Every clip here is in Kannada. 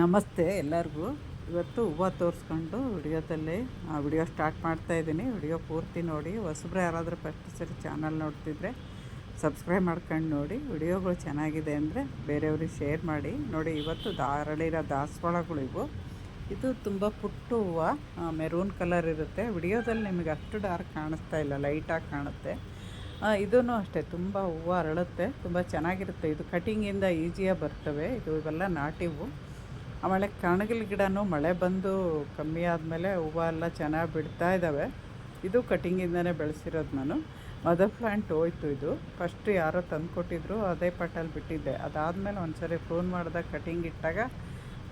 ನಮಸ್ತೆ ಎಲ್ಲರಿಗೂ. ಇವತ್ತು ಹೂವು ತೋರಿಸ್ಕೊಂಡು ವಿಡಿಯೋದಲ್ಲಿ ವಿಡಿಯೋ ಸ್ಟಾರ್ಟ್ ಮಾಡ್ತಾ ಇದ್ದೀನಿ. ವಿಡಿಯೋ ಪೂರ್ತಿ ನೋಡಿ. ಹೊಸಬ್ರು ಯಾರಾದರೂ ಫಸ್ಟ್ ಸರಿ ಚಾನಲ್ ನೋಡ್ತಿದ್ರೆ ಸಬ್ಸ್ಕ್ರೈಬ್ ಮಾಡ್ಕೊಂಡು ನೋಡಿ. ವಿಡಿಯೋಗಳು ಚೆನ್ನಾಗಿದೆ ಅಂದರೆ ಬೇರೆಯವ್ರಿಗೆ ಶೇರ್ ಮಾಡಿ. ನೋಡಿ, ಇವತ್ತು ದಾರಳಿರೋ ದಾಸವಾಳಗಳು ಇವು. ಇದು ತುಂಬ ಪುಟ್ಟು ಹೂವು ಮೆರೂನ್ ಕಲರ್ ಇರುತ್ತೆ. ವಿಡಿಯೋದಲ್ಲಿ ನಿಮಗೆ ಅಷ್ಟು ಡಾರ್ಕ್ ಕಾಣಿಸ್ತಾ ಇಲ್ಲ ಲೈಟಾಗಿ ಕಾಣುತ್ತೆ. ಇದೂ ಅಷ್ಟೇ, ತುಂಬ ಹೂವು ಅರಳುತ್ತೆ, ತುಂಬ ಚೆನ್ನಾಗಿರುತ್ತೆ. ಇದು ಕಟಿಂಗಿಂದ ಈಸಿಯಾಗಿ ಬರ್ತವೆ. ಇದು ಇವೆಲ್ಲ ನಾಟಿ ಹೂವು. ಆಮೇಲೆ ಕಣಗಿಲ್ ಗಿಡನೂ ಮಳೆ ಬಂದು ಕಮ್ಮಿ ಆದಮೇಲೆ ಹೂವು ಎಲ್ಲ ಚೆನ್ನಾಗಿ ಬಿಡ್ತಾ ಇದ್ದಾವೆ ಇದು ಕಟಿಂಗಿಂದನೇ ಬೆಳೆಸಿರೋದು ನಾನು. ಮದರ್ ಪ್ಲ್ಯಾಂಟ್ ಹೋಯ್ತು ಇದು. ಫಸ್ಟ್ ಯಾರೋ ತಂದು ಕೊಟ್ಟಿದ್ರು, ಅದೇ ಪಟ್ಟಲ್ಲಿ ಬಿಟ್ಟಿದ್ದೆ. ಅದಾದಮೇಲೆ ಒಂದು ಸರಿ ಫೋನ್ ಮಾಡಿದಾಗ ಕಟಿಂಗ್ ಇಟ್ಟಾಗ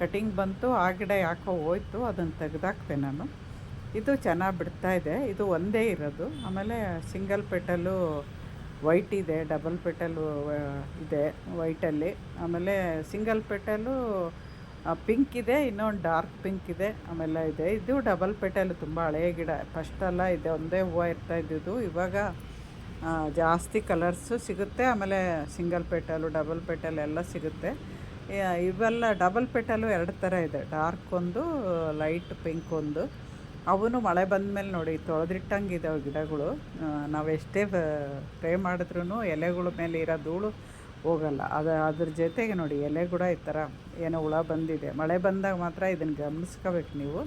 ಕಟಿಂಗ್ ಬಂತು, ಆ ಗಿಡ ಯಾಕೋ ಹೋಯ್ತು ಅದನ್ನು ತೆಗೆದಾಕ್ತೆ ನಾನು. ಇದು ಚೆನ್ನಾಗಿ ಬಿಡ್ತಾ ಇದೆ. ಇದು ಒಂದೇ ಇರೋದು. ಆಮೇಲೆ ಸಿಂಗಲ್ ಪೆಟಲು ವೈಟ್ ಇದೆ ಡಬಲ್ ಪೆಟಲು ಇದೆ ವೈಟಲ್ಲಿ ಆಮೇಲೆ ಸಿಂಗಲ್ ಪೆಟಲು ಪಿಂಕ್ ಇದೆ, ಇನ್ನೊಂದು ಡಾರ್ಕ್ ಪಿಂಕ್ ಇದೆ, ಆಮೇಲೆ ಇದೆ. ಇದು ಡಬಲ್ ಪೇಟೆಯಲ್ಲಿ ತುಂಬ ಹಳೆಯ ಗಿಡ. ಫಸ್ಟೆಲ್ಲ ಇದೆ, ಒಂದೇ ಹೂವು ಇರ್ತಾ ಇದ್ದಿದ್ದು. ಇವಾಗ ಜಾಸ್ತಿ ಕಲರ್ಸು ಸಿಗುತ್ತೆ. ಆಮೇಲೆ ಸಿಂಗಲ್ ಪೆಟಲು ಡಬಲ್ ಪೆಟಲ್ ಎಲ್ಲ ಸಿಗುತ್ತೆ. ಇವೆಲ್ಲ ಡಬಲ್ ಪೇಟಲು ಎರಡು ಥರ ಇದೆ. ಡಾರ್ಕ್ ಒಂದು ಲೈಟ್ ಪಿಂಕ್ ಒಂದು. ಅವನು ಮಳೆ ಬಂದಮೇಲೆ ನೋಡಿ, ತೊಳೆದಿಟ್ಟಂಗೆ ಇದಾವೆ ಗಿಡಗಳು. ನಾವು ಎಷ್ಟೇ ಸ್ಪ್ರೇ ಮಾಡಿದ್ರೂ ಎಲೆಗಳ ಮೇಲೆ ಇರೋ ಧೂಳು ಹೋಗಲ್ಲ. ಅದು ಅದ್ರ ಜೊತೆಗೆ ನೋಡಿ ಎಲೆ ಕೂಡ ಈ ಥರ ಏನೋ ಹುಳ ಬಂದಿದೆ. ಮಳೆ ಬಂದಾಗ ಮಾತ್ರ ಇದನ್ನು ಗಮನಿಸ್ಕೋಬೇಕು ನೀವು.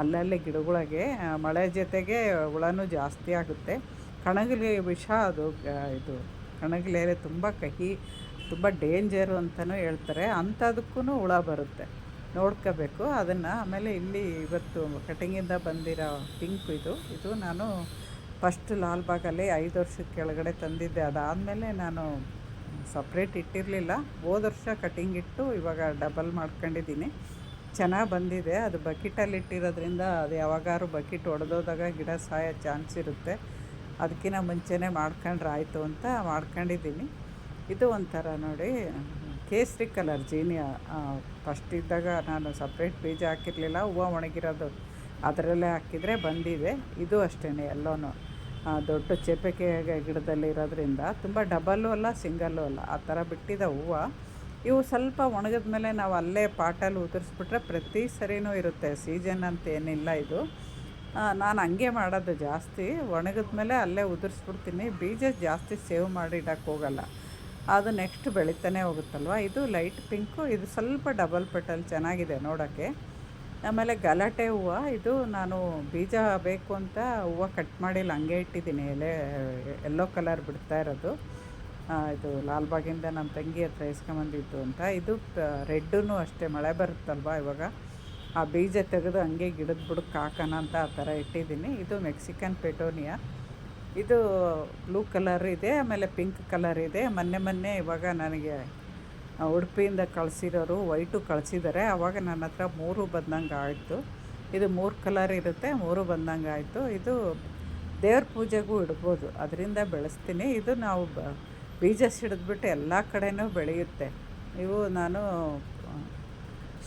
ಅಲ್ಲಲ್ಲಿ ಗಿಡಗಳಿಗೆ ಮಳೆ ಜೊತೆಗೆ ಹುಳನೂ ಜಾಸ್ತಿ ಆಗುತ್ತೆ. ಕಣಗಿಲೆ ವಿಷ ಅದು ಇದು ಕಣಗಿಲೆ ತುಂಬ ಕಹಿ, ತುಂಬ ಡೇಂಜರು ಅಂತಲೂ ಹೇಳ್ತಾರೆ. ಅಂಥದಕ್ಕೂ ಹುಳ ಬರುತ್ತೆ. ನೋಡ್ಕೋಬೇಕು. ಅದನ್ನು ಆಮೇಲೆ ಇಲ್ಲಿ ಇವತ್ತು ಕಟಿಂಗಿಂದ ಬಂದಿರೋ ಪಿಂಕ್ ಇದು ಇದು ನಾನು ಫಸ್ಟ್ ಲಾಲ್ಬಾಗಲ್ಲಿ ಐದು ವರ್ಷದ ಕೆಳಗಡೆ ತಂದಿದ್ದೆ. ಅದಾದಮೇಲೆ ನಾನು ಸಪ್ರೇಟ್ ಇಟ್ಟಿರಲಿಲ್ಲ. ಹೋದ ವರ್ಷ ಕಟಿಂಗ್ ಇಟ್ಟು ಇವಾಗ ಡಬಲ್ ಮಾಡ್ಕೊಂಡಿದ್ದೀನಿ. ಚೆನ್ನಾಗಿ ಬಂದಿದೆ. ಅದು ಬಕೆಟಲ್ಲಿ ಇಟ್ಟಿರೋದ್ರಿಂದ ಅದು ಯಾವಾಗಾರು ಬಕೆಟ್ ಒಡೆದೋದಾಗ ಗಿಡ ಸಾಯೋ ಚಾನ್ಸ್ ಇರುತ್ತೆ. ಅದಕ್ಕಿಂತ ಮುಂಚೆನೇ ಮಾಡ್ಕೊಂಡ್ರೆ ಆಯಿತು ಅಂತ ಮಾಡ್ಕೊಂಡಿದ್ದೀನಿ. ಇದು ಒಂಥರ ನೋಡಿ, ಕೇಸರಿ ಕಲರ್ ಜೀನಿಯ ಫಸ್ಟ್ ಇದ್ದಾಗ ನಾನು ಸಪ್ರೇಟ್ ಬೀಜ ಹಾಕಿರಲಿಲ್ಲ. ಹೂವು ಒಣಗಿರೋದು ಅದರಲ್ಲೇ ಹಾಕಿದರೆ ಬಂದಿದೆ. ಇದು ಅಷ್ಟೇ ಎಲ್ಲನೂ. ದೊಡ್ಡ ಚೇಪೆಕೆ ಗಿಡದಲ್ಲಿ ಇರೋದ್ರಿಂದ ತುಂಬ ಡಬಲ್ಲು ಅಲ್ಲ, ಸಿಂಗಲ್ಲು ಅಲ್ಲ, ಆ ಥರ ಬಿಟ್ಟಿದ್ದ ಹೂವು. ಇವು ಸ್ವಲ್ಪ ಒಣಗಿದ ಮೇಲೆ ನಾವು ಅಲ್ಲೇ ಪಾಟಲ್ಲಿ ಉದುರಿಸ್ಬಿಟ್ರೆ ಪ್ರತಿ ಸರಿನೂ ಇರುತ್ತೆ. ಸೀಸನ್ ಅಂತ ಏನಿಲ್ಲ ಇದು. ನಾನು ಹಂಗೆ ಮಾಡೋದು ಜಾಸ್ತಿ. ಒಣಗಿದ ಮೇಲೆ ಅಲ್ಲೇ ಉದುರಿಸ್ಬಿಡ್ತೀನಿ. ಬೀಜ ಜಾಸ್ತಿ ಸೇವ್ ಮಾಡಿ ಹೋಗಲ್ಲ. ಅದು ನೆಕ್ಸ್ಟ್ ಬೆಳೀತಾನೆ ಹೋಗುತ್ತಲ್ವ? ಇದು ಲೈಟ್ ಪಿಂಕು. ಇದು ಸ್ವಲ್ಪ ಡಬಲ್ ಪೆಟಲ್ ಚೆನ್ನಾಗಿದೆ ನೋಡೋಕ್ಕೆ. ಆಮೇಲೆ ಗಲಾಟೆ ಹೂವು, ಇದು ನಾನು ಬೀಜ ಬೇಕು ಅಂತ ಹೂವು ಕಟ್ ಮಾಡಿಲ್ಲ, ಹಂಗೆ ಇಟ್ಟಿದ್ದೀನಿ, ಎಲೆ, ಎಲ್ಲೋ ಕಲರ್ ಬಿಡ್ತಾ ಇರೋದು. ಇದು ಲಾಲ್ಬಾಗಿಂದ ನಮ್ಮ ತಂಗಿ ಹತ್ರ ಇಸ್ಕೊಂಬಂದಿದ್ದು ಅಂತ. ಇದು ರೆಡ್ಡೂ ಅಷ್ಟೇ, ಮಳೆ ಬರುತ್ತಲ್ವ ಇವಾಗ? ಆ ಬೀಜ ತೆಗೆದು ಹಂಗೆ ಗಿಡದ ಬುಡಕ್ಕೆ ಹಾಕೋಣ ಅಂತ ಆ ಥರ ಇಟ್ಟಿದ್ದೀನಿ. ಇದು ಮೆಕ್ಸಿಕನ್ ಪೆಟೋನಿಯಾ. ಇದು ಬ್ಲೂ ಕಲರ್ ಇದೆ, ಆಮೇಲೆ ಪಿಂಕ್ ಕಲರ್ ಇದೆ. ಮೊನ್ನೆ ಮೊನ್ನೆ ಇವಾಗ ನನಗೆ ಉಡುಪಿಯಿಂದ ಕಳಿಸಿರೋರು ವೈಟು ಕಳಿಸಿದ್ದಾರೆ ಆವಾಗ ನನ್ನ ಹತ್ರ ಮೂರು ಬಂದಂಗೆ ಆಯಿತು. ಇದು ಮೂರು ಕಲರ್ ಇರುತ್ತೆ, ಮೂರು ಬಂದಂಗೆ ಆಯಿತು. ಇದು ದೇವ್ರ ಪೂಜೆಗೂ ಇಡ್ಬೋದು. ಅದರಿಂದ ಬೆಳೆಸ್ತೀನಿ. ಇದು ನಾವು ಬ, ಬೀಜ ಸಿಡಿದ್ಬಿಟ್ಟು ಎಲ್ಲ ಕಡೆಯೂ ಬೆಳೆಯುತ್ತೆ. ಇವು ನಾನು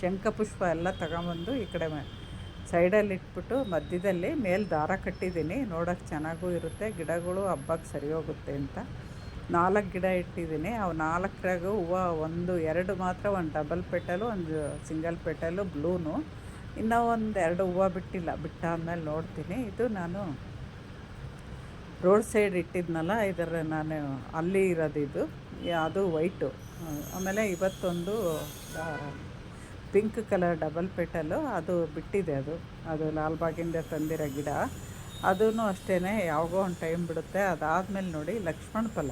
ಶಂಖಪುಷ್ಪ ಎಲ್ಲ ತಗೊಂಬಂದು ಈ ಕಡೆ ಸೈಡಲ್ಲಿ ಇಟ್ಬಿಟ್ಟು ಮಧ್ಯದಲ್ಲಿ ಮೇಲೆ ದಾರ ಕಟ್ಟಿದ್ದೀನಿ. ನೋಡೋಕ್ಕೆ ಚೆನ್ನಾಗೂ ಇರುತ್ತೆ. ಗಿಡಗಳು ಹಬ್ಬಕ್ಕೆ ಸರಿ ಹೋಗುತ್ತೆ ಅಂತ. ನಾಲ್ಕು ಗಿಡ ಇಟ್ಟಿದ್ದೀನಿ. ಅವು ನಾಲ್ಕರಾಗೂ ಹೂವು ಒಂದು, ಎರಡು ಮಾತ್ರ, ಒಂದು ಡಬಲ್ ಪೆಟಲು ಒಂದು ಸಿಂಗಲ್ ಪೆಟಲು ಬ್ಲೂನು. ಇನ್ನೂ ಒಂದು ಎರಡು ಹೂವು ಬಿಟ್ಟಿಲ್ಲ. ಬಿಟ್ಟಾದ್ಮೇಲೆ ನೋಡ್ತೀನಿ. ಇದು ನಾನು ರೋಡ್ ಸೈಡ್ ಇಟ್ಟಿದ್ನಲ್ಲ, ಇದರ ನಾನು ಅಲ್ಲಿ ಇರೋದು ಇದು. ಯಾ- ಅದು ವೈಟು. ಆಮೇಲೆ ಇವತ್ತೊಂದು ಪಿಂಕ್ ಕಲರ್ ಡಬಲ್ ಪೆಟಲು ಅದು ಬಿಟ್ಟಿದೆ ಅದು. ಅದು ಲಾಲ್ಬಾಗಿಂದ ತಂದಿರೋ ಗಿಡ. ಅದೂ ಅಷ್ಟೇ ಯಾವಾಗೋ ಒಂದು ಟೈಮ್ ಬಿಡುತ್ತೆ. ಅದಾದಮೇಲೆ ನೋಡಿ ಲಕ್ಷ್ಮಣ ಫಲ.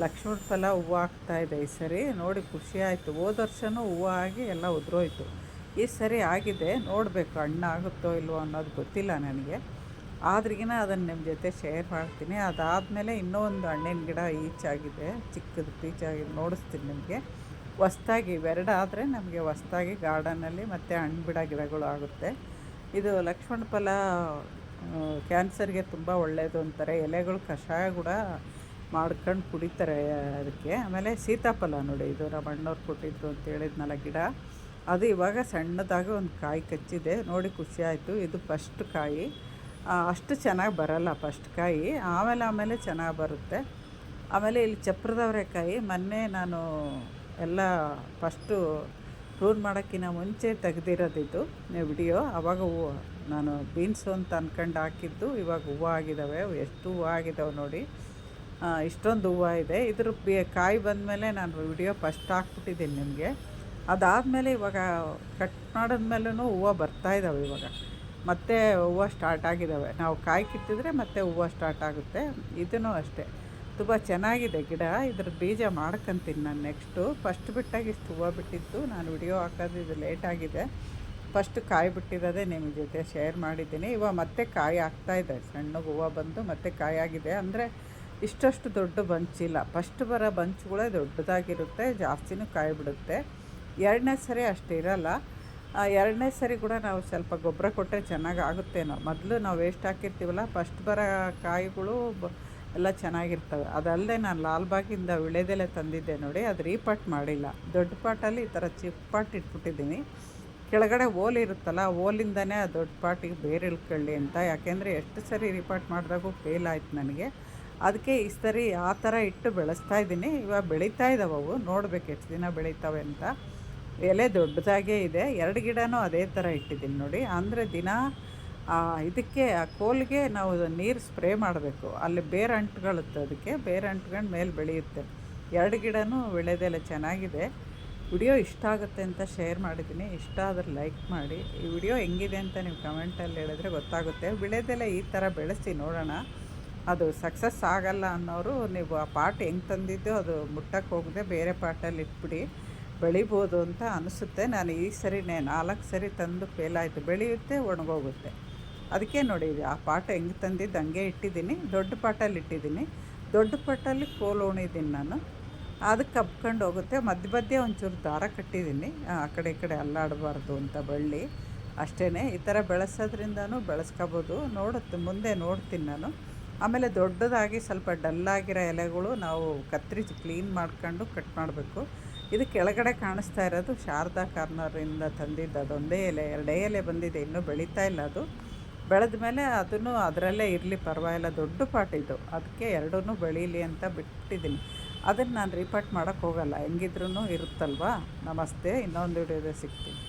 ಲಕ್ಷ್ಮಣ ಫಲ ಹೂವು ಆಗ್ತಾ ಇದೆ. ಈ ಸರಿ ನೋಡಿ ಖುಷಿ ಆಯಿತು. ಹೋದ ವರ್ಷವೂ ಹೂವು ಆಗಿ ಎಲ್ಲ ಉದುರೋಯ್ತು. ಈ ಸರಿ ಆಗಿದೆ. ನೋಡಬೇಕು ಹಣ್ಣು ಆಗುತ್ತೋ ಇಲ್ವೋ ಅನ್ನೋದು ಗೊತ್ತಿಲ್ಲ ನನಗೆ. ಆದ್ರಿಗಿನ ಅದನ್ನು ನಿಮ್ಮ ಜೊತೆ ಶೇರ್ ಮಾಡ್ತೀನಿ. ಅದಾದಮೇಲೆ ಇನ್ನೂ ಒಂದು ಹಣ್ಣಿನ ಗಿಡ ಈಚಾಗಿದೆ. ಚಿಕ್ಕದು ಪೀಚಾಗಿ ನೋಡಿಸ್ತೀನಿ ನಿಮಗೆ. ಹೊಸ್ದಾಗಿ ಇವೆರಡಾದರೆ ನಮಗೆ ಹೊಸ್ದಾಗಿ ಗಾರ್ಡನಲ್ಲಿ ಮತ್ತು ಹಣ್ಣು ಬಿಡ ಗಿಡಗಳು ಆಗುತ್ತೆ. ಇದು ಲಕ್ಷ್ಮಣ ಫಲ ಕ್ಯಾನ್ಸರ್ಗೆ ತುಂಬ ಒಳ್ಳೆಯದು ಅಂತಾರೆ. ಎಲೆಗಳು ಕಷಾಯ ಕೂಡ ಮಾಡ್ಕೊಂಡು ಕುಡಿತಾರೆ ಅದಕ್ಕೆ. ಆಮೇಲೆ ಸೀತಾಫಲ ನೋಡಿ, ಇದು ನಮ್ಮ ಅಣ್ಣವ್ರು ಕೊಟ್ಟಿದ್ದು ಅಂತ ಹೇಳಿದ್ನಲ್ಲ ಗಿಡ. ಅದು ಇವಾಗ ಸಣ್ಣದಾಗಿ ಒಂದು ಕಾಯಿ ಕಚ್ಚಿದೆ. ನೋಡಿ ಖುಷಿ ಆಯಿತು ಇದು ಫಸ್ಟ್ ಕಾಯಿ. ಅಷ್ಟು ಚೆನ್ನಾಗಿ ಬರಲ್ಲ ಫಸ್ಟ್ ಕಾಯಿ. ಆಮೇಲೆ ಆಮೇಲೆ ಚೆನ್ನಾಗಿ ಬರುತ್ತೆ. ಆಮೇಲೆ ಇಲ್ಲಿ ಚಪ್ರದವರೆಕಾಯಿ ಮೊನ್ನೆ ನಾನು ಎಲ್ಲ ಫಸ್ಟು ಟೂರ್ ಮಾಡೋಕ್ಕಿಂತ ಮುಂಚೆ ತೆಗ್ದಿರೋದಿದ್ದು ವಿಡಿಯೋ ಆವಾಗ ಹೂವು ನಾನು ಬೀನ್ಸು ಅಂತ ಅಂದ್ಕೊಂಡು ಹಾಕಿದ್ದು. ಇವಾಗ ಹೂವು ಆಗಿದ್ದಾವೆ ಎಷ್ಟು ಹೂವು ಆಗಿದ್ದಾವೆ ನೋಡಿ. ಇಷ್ಟೊಂದು ಹೂವು ಇದೆ. ಇದ್ರ ಕಾಯಿ ಬಂದಮೇಲೆ ನಾನು ವಿಡಿಯೋ ಫಸ್ಟ್ ಹಾಕ್ಬಿಟ್ಟಿದ್ದೀನಿ ನಿಮಗೆ. ಅದಾದಮೇಲೆ ಇವಾಗ ಕಟ್ ಮಾಡಿದ್ಮೇಲೂ ಹೂವು ಬರ್ತಾ ಇದ್ದಾವೆ ಇವಾಗ. ಮತ್ತೆ ಹೂವು ಸ್ಟಾರ್ಟ್ ಆಗಿದ್ದಾವೆ ನಾವು ಕಾಯಿ ಕಿತ್ತಿದ್ರೆ ಮತ್ತೆ ಹೂವು ಸ್ಟಾರ್ಟ್ ಆಗುತ್ತೆ. ಇದೂ ಅಷ್ಟೇ. ತುಂಬ ಚೆನ್ನಾಗಿದೆ ಗಿಡ. ಇದ್ರ ಬೀಜ ಮಾಡ್ಕೊಂತೀನಿ ನಾನು ನೆಕ್ಸ್ಟು. ಫಸ್ಟ್ ಬಿಟ್ಟಾಗ ಇಷ್ಟು ಹೂವು ಬಿಟ್ಟಿತ್ತು. ನಾನು ವಿಡಿಯೋ ಹಾಕೋದು ಇದು ಆಗಿದೆ. ಫಸ್ಟ್ ಕಾಯಿ ಬಿಟ್ಟಿರೋದೇ ನಿಮ್ಮ ಜೊತೆ ಶೇರ್ ಮಾಡಿದ್ದೀನಿ. ಇವಾಗ ಮತ್ತೆ ಕಾಯಿ ಆಗ್ತಾಯಿದೆ ಇದೆ. ಸಣ್ಣ ಹೂವು ಬಂದು ಮತ್ತೆ ಕಾಯಿ ಆಗಿದೆ. ಅಂದರೆ ಇಷ್ಟಷ್ಟು ದೊಡ್ಡ ಬಂಚಿಲ್ಲ ಫಸ್ಟ್ ಬರೋ ಬಂಚ್ಗಳೇ ದೊಡ್ಡದಾಗಿರುತ್ತೆ, ಜಾಸ್ತಿನೂ ಕಾಯಿ ಬಿಡುತ್ತೆ ಎರಡನೇ ಸರಿ ಅಷ್ಟು ಇರಲ್ಲ. ಎರಡನೇ ಸರಿ ಕೂಡ ನಾವು ಸ್ವಲ್ಪ ಗೊಬ್ಬರ ಕೊಟ್ಟರೆ ಚೆನ್ನಾಗಿ ಆಗುತ್ತೇನೋ ಮೊದಲು ನಾವು ವೇಸ್ಟ್ ಹಾಕಿರ್ತೀವಲ್ಲ ಫಸ್ಟ್ ಬರೋ ಕಾಯಿಗಳು ಎಲ್ಲ ಚೆನ್ನಾಗಿರ್ತವೆ. ಅದಲ್ಲದೆ ನಾನು ಲಾಲ್ಬಾಗಿಂದ ವಿಳೆದೆಲೆ ತಂದಿದ್ದೆ ನೋಡಿ, ಅದು ರೀಪಾಟ್ ಮಾಡಿಲ್ಲ. ದೊಡ್ಡ ಪಾಟಲ್ಲಿ ಈ ಥರ ಚಿಕ್ಕ ಪಾಟ್ ಇಟ್ಬಿಟ್ಟಿದ್ದೀನಿ. ಕೆಳಗಡೆ ಓಲ್ ಇರುತ್ತಲ್ಲ ಓಲಿಂದನೇ ಆ ದೊಡ್ಡ ಪಾಟಿಗೆ ಬೇರೆ ಇಳ್ಕೊಳ್ಳಿ ಅಂತ. ಯಾಕೆಂದರೆ ಎಷ್ಟು ಸರಿ ರೀಪಾಟ್ ಮಾಡಿದಾಗೂ ಫೇಲ್ ಆಯ್ತು ನನಗೆ. ಅದಕ್ಕೆ ಈ ಆ ಥರ ಇಟ್ಟು ಬೆಳೆಸ್ತಾ ಇದ್ದೀನಿ. ಇವಾಗ ಬೆಳೀತಾ ಇದ್ದಾವೆ ಅವು. ನೋಡ್ಬೇಕು ಎಷ್ಟು ದಿನ ಬೆಳೀತಾವೆ ಅಂತ. ಎಲೆ ದೊಡ್ಡದಾಗೇ ಇದೆ. ಎರಡು ಗಿಡನೂ ಅದೇ ಥರ ಇಟ್ಟಿದ್ದೀನಿ ನೋಡಿ. ಅಂದರೆ ದಿನ ಇದಕ್ಕೆ, ಆ ಕೋಲ್ಗೆ ನಾವು ನೀರು ಸ್ಪ್ರೇ ಮಾಡಬೇಕು. ಅಲ್ಲಿ ಬೇರೆ ಅಂಟ್ಕೊಳ್ಳುತ್ತೆ ಅದಕ್ಕೆ. ಬೇರೆ ಅಂಟ್ಕೊಂಡು ಮೇಲೆ ಬೆಳೆಯುತ್ತೆ. ಎರಡು ಗಿಡನೂ ಬೆಳೆದೆಲ್ಲ ಚೆನ್ನಾಗಿದೆ. ವಿಡಿಯೋ ಇಷ್ಟ ಆಗುತ್ತೆ ಅಂತ ಶೇರ್ ಮಾಡಿದ್ದೀನಿ. ಇಷ್ಟ ಆದರೆ ಲೈಕ್ ಮಾಡಿ. ಈ ವಿಡಿಯೋ ಹೆಂಗಿದೆ ಅಂತ ನೀವು ಕಮೆಂಟಲ್ಲಿ ಹೇಳಿದ್ರೆ ಗೊತ್ತಾಗುತ್ತೆ. ವಿಳೆದೆಲೆ ಈ ಥರ ಬೆಳೆಸಿ ನೋಡೋಣ. ಅದು ಸಕ್ಸಸ್ ಆಗಲ್ಲ ಅನ್ನೋರು, ನೀವು ಆ ಪಾಟ್ ಹೆಂಗೆ ತಂದಿದ್ದು ಅದು ಮುಟ್ಟಕ್ಕೆ ಹೋಗದೆ ಬೇರೆ ಪಾಟಲ್ಲಿ ಇಟ್ಬಿಡಿ. ಬೆಳಿಬೋದು ಅಂತ ಅನಿಸುತ್ತೆ. ನಾನು ಈ ಸರಿನೇ ನಾಲ್ಕು ಸರಿ ತಂದು ಫೇಲಾಯಿತು. ಬೆಳೆಯುತ್ತೆ, ಒಣಗೋಗುತ್ತೆ. ಅದಕ್ಕೆ ನೋಡಿ ಆ ಪಾಟ ಹೆಂಗೆ ತಂದಿದ್ದು ಹಂಗೆ ಇಟ್ಟಿದ್ದೀನಿ. ದೊಡ್ಡ ಪಾಟಲ್ಲಿ ಇಟ್ಟಿದ್ದೀನಿ. ದೊಡ್ಡ ಪಾಟಲ್ಲಿ ಕೋಲು ಉಣಿದ್ದೀನಿ ನಾನು. ಅದಕ್ಕೆ ಕಬ್ಕೊಂಡು ಹೋಗುತ್ತೆ. ಮಧ್ಯ ಮಧ್ಯೆ ಒಂಚೂರು ದಾರ ಕಟ್ಟಿದ್ದೀನಿ ಆ ಕಡೆ ಈ ಕಡೆ ಅಲ್ಲಾಡಬಾರ್ದು ಅಂತ ಬಳ್ಳಿ. ಅಷ್ಟೇ ಈ ಥರ ಬೆಳೆಸೋದ್ರಿಂದನೂ ಬೆಳೆಸ್ಕೋಬೋದು. ನೋಡುತ್ತೆ, ಮುಂದೆ ನೋಡ್ತೀನಿ ನಾನು. ಆಮೇಲೆ ದೊಡ್ಡದಾಗಿ ಸ್ವಲ್ಪ ಡಲ್ಲಾಗಿರೋ ಎಲೆಗಳು ನಾವು ಕತ್ತರಿಸಿ ಕ್ಲೀನ್ ಮಾಡ್ಕೊಂಡು ಕಟ್ ಮಾಡಬೇಕು. ಇದು ಕೆಳಗಡೆ ಕಾಣಿಸ್ತಾ ಇರೋದು ಶಾರದಾ ಕಾರ್ನರಿಂದ ತಂದಿದ್ದು ಅದೊಂದೇ ಎಲೆ, ಎರಡೇ ಎಲೆ ಬಂದಿದೆ, ಇನ್ನೂ ಬೆಳೀತಾ ಇಲ್ಲ ಅದು. ಬೆಳೆದ ಮೇಲೆ ಅದನ್ನು ಅದರಲ್ಲೇ ಇರಲಿ, ಪರವಾಗಿಲ್ಲ, ದೊಡ್ಡ ಪಾಟ್ ಇದು. ಅದಕ್ಕೆ ಎರಡೂ ಬೆಳೀಲಿ ಅಂತ ಬಿಟ್ಟಿದ್ದೀನಿ. ಅದನ್ನು ನಾನು ರಿಪಾರ್ಟ್ ಮಾಡೋಕ್ಕೆ ಹೋಗಲ್ಲ ಹೆಂಗಿದ್ರೂ ಇರುತ್ತಲ್ವಾ? ನಮಸ್ತೆ, ಇನ್ನೊಂದು ವಿಡಿಯೋದೇ ಸಿಗ್ತೀನಿ.